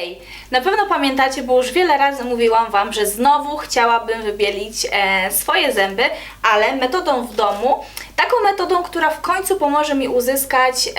Hej! Na pewno pamiętacie, bo już wiele razy mówiłam Wam, że znowu chciałabym wybielić e, swoje zęby, ale metodą w domu, taką metodą, która w końcu pomoże mi uzyskać e,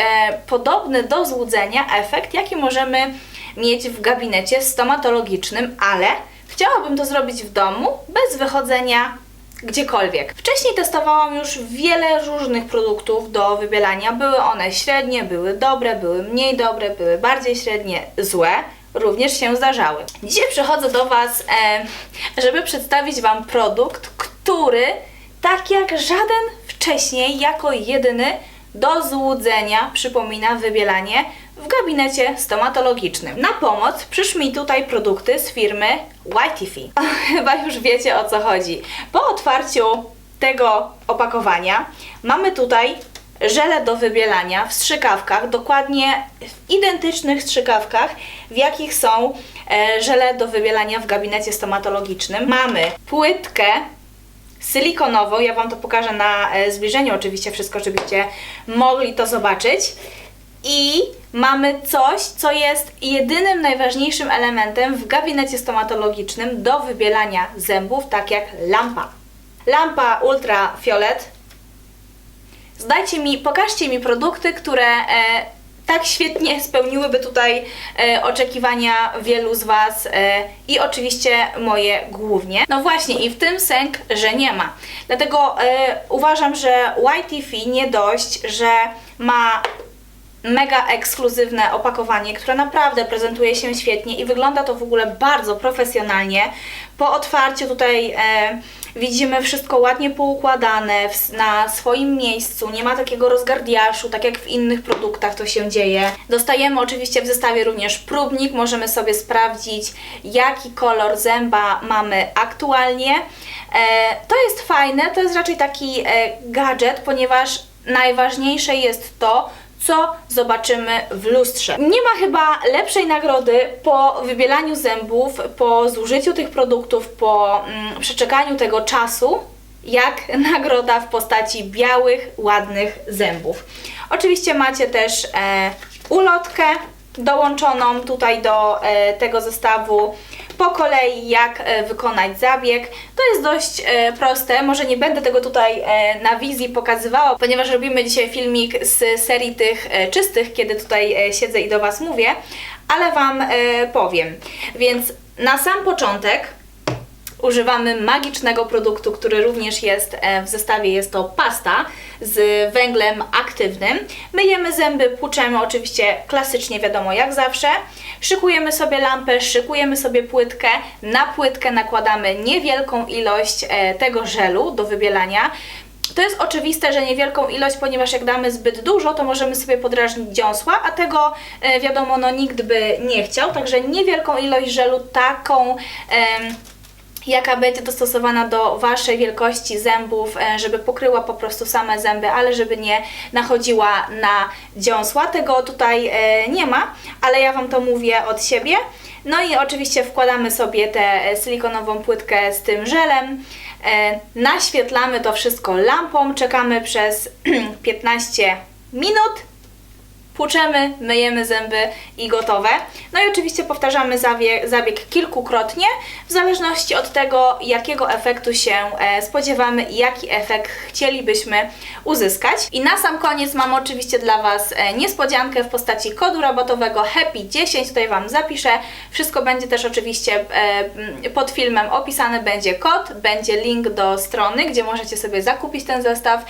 podobny do złudzenia efekt, jaki możemy mieć w gabinecie stomatologicznym, ale chciałabym to zrobić w domu, bez wychodzenia gdziekolwiek. Wcześniej testowałam już wiele różnych produktów do wybielania. Były one średnie, były dobre, były mniej dobre, były bardziej średnie, złe. Również się zdarzały. Dzisiaj przychodzę do Was, e, żeby przedstawić Wam produkt, który tak jak żaden wcześniej, jako jedyny do złudzenia przypomina wybielanie w gabinecie stomatologicznym. Na pomoc przyszły mi tutaj produkty z firmy Whitify. Chyba już wiecie o co chodzi. Po otwarciu tego opakowania mamy tutaj żele do wybielania w strzykawkach, dokładnie w identycznych strzykawkach, w jakich są e, żele do wybielania w gabinecie stomatologicznym. Mamy płytkę silikonową. Ja Wam to pokażę na e, zbliżeniu, oczywiście, wszystko, żebyście mogli to zobaczyć. I mamy coś, co jest jedynym najważniejszym elementem w gabinecie stomatologicznym do wybielania zębów, tak jak lampa. Lampa ultrafiolet. Zdajcie mi, pokażcie mi produkty, które e, tak świetnie spełniłyby tutaj e, oczekiwania wielu z Was e, i oczywiście moje głównie. No właśnie i w tym sęk, że nie ma. Dlatego e, uważam, że YTF nie dość, że ma mega ekskluzywne opakowanie, które naprawdę prezentuje się świetnie i wygląda to w ogóle bardzo profesjonalnie. Po otwarciu tutaj e, widzimy wszystko ładnie poukładane w, na swoim miejscu, nie ma takiego rozgardiaszu, tak jak w innych produktach to się dzieje. Dostajemy oczywiście w zestawie również próbnik, możemy sobie sprawdzić jaki kolor zęba mamy aktualnie. E, to jest fajne, to jest raczej taki e, gadżet, ponieważ najważniejsze jest to, co zobaczymy w lustrze. Nie ma chyba lepszej nagrody po wybielaniu zębów, po zużyciu tych produktów, po mm, przeczekaniu tego czasu, jak nagroda w postaci białych, ładnych zębów. Oczywiście macie też e, ulotkę dołączoną tutaj do e, tego zestawu po kolei jak e, wykonać zabieg. To jest dość e, proste, może nie będę tego tutaj e, na wizji pokazywała, ponieważ robimy dzisiaj filmik z serii tych czystych, kiedy tutaj siedzę i do Was mówię, ale Wam powiem. Więc na sam początek używamy magicznego produktu, który również jest e, w zestawie, jest to pasta z węglem aktywnym. Myjemy zęby, płuczemy oczywiście klasycznie, wiadomo jak zawsze. Szykujemy sobie lampę, szykujemy sobie płytkę. Na płytkę nakładamy niewielką ilość e, tego żelu do wybielania. To jest oczywiste, że niewielką ilość, ponieważ jak damy zbyt dużo, to możemy sobie podrażnić dziąsła, a tego e, wiadomo, no nikt by nie chciał, także niewielką ilość żelu, taką em, jaka będzie dostosowana do Waszej wielkości zębów, e, żeby pokryła po prostu same zęby, ale żeby nie nachodziła na dziąsła. Tego tutaj e, nie ma, ale ja Wam to mówię od siebie. No i oczywiście wkładamy sobie tę e, silikonową płytkę z tym żelem. Naświetlamy to wszystko lampą, czekamy przez 15 minut płuczemy, myjemy zęby i gotowe. No i oczywiście powtarzamy zabieg, zabieg kilkukrotnie, w zależności od tego, jakiego efektu się e, spodziewamy i jaki efekt chcielibyśmy uzyskać. I na sam koniec mam oczywiście dla Was e, niespodziankę w postaci kodu rabatowego HAPPY10, tutaj Wam zapiszę. Wszystko będzie też oczywiście e, pod filmem opisane, będzie kod, będzie link do strony, gdzie możecie sobie zakupić ten zestaw.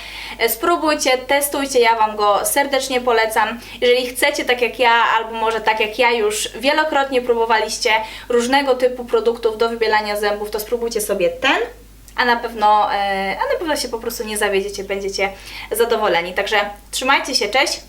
Spróbujcie, testujcie, ja Wam go serdecznie polecam. Jeżeli chcecie, tak jak ja, albo może tak jak ja już wielokrotnie próbowaliście różnego typu produktów do wybielania zębów, to spróbujcie sobie ten, a na pewno, e, a na pewno się po prostu nie zawiedziecie, będziecie zadowoleni. Także trzymajcie się, cześć!